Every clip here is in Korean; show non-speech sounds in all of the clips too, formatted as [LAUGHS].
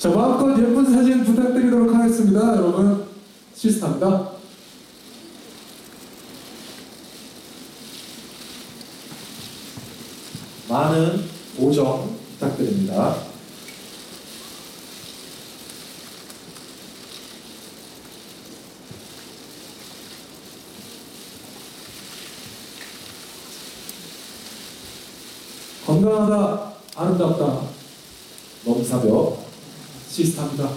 자, 마음껏 예쁜 사진 부탁드리도록 하겠습니다. 여러분, 시스타입니다. 많은 오정 부탁드립니다. 건강하다, 아름답다, 넘사벽 시스타입니다.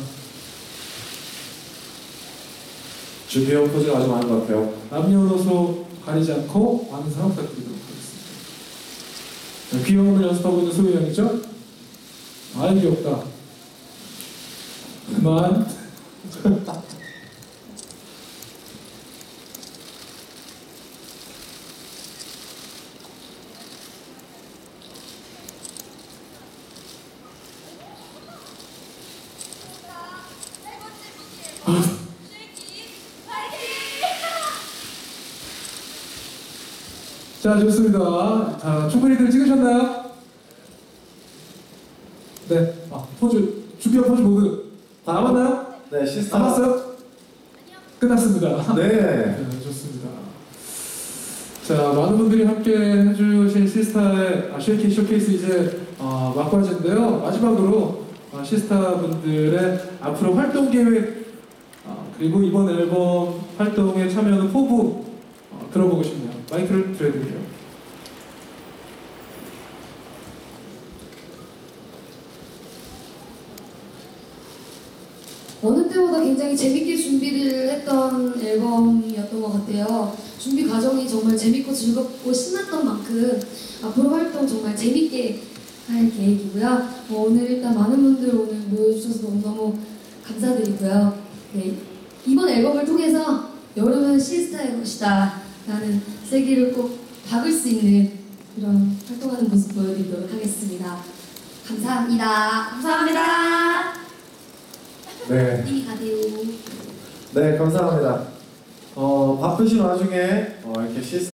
준비해온 포즈가 아주 많은 것 같아요. 남녀노소 가리지 않고 많은 사랑 부탁드리도록 하겠습니다. 자, 귀여움을 연습하고 있는 소희 양이죠? 아이 귀엽다. 그만. [LAUGHS] 자, 좋습니다. 자, 충분히들 찍으셨나요? 네. 아, 포즈, 준비한 포즈 모두 다 남았나요? 네, 시스타. 남았어요? 끝났습니다. 네. 네, 좋습니다. 자, 많은 분들이 함께 해주신 시스타의 아, 쉐이키 쇼케이스 이제 아, 막바지인데요. 마지막으로 아, 시스타 분들의 앞으로 활동 계획 아, 그리고 이번 앨범 활동에 참여하는 포부 어, 들어보고 싶네요. 마이크를 드려드릴게요. 어느 때보다 굉장히 재밌게 준비를 했던 앨범이었던 것 같아요. 준비 과정이 정말 재밌고 즐겁고 신났던 만큼 앞으로 활동 정말 재밌게 할 계획이고요. 어, 오늘 일단 많은 분들 오늘 모여주셔서 너무너무 감사드리고요. 네, 이번 앨범을 통해서 여름은 시스타의 것이다 라는 세기를 꼭 박을 수 있는 그런 활동하는 모습 보여드리도록 하겠습니다. 감사합니다. 감사합니다. 네. 이 가세요. 네, 감사합니다. 어, 바쁘신 와중에 어, 이렇게 시스타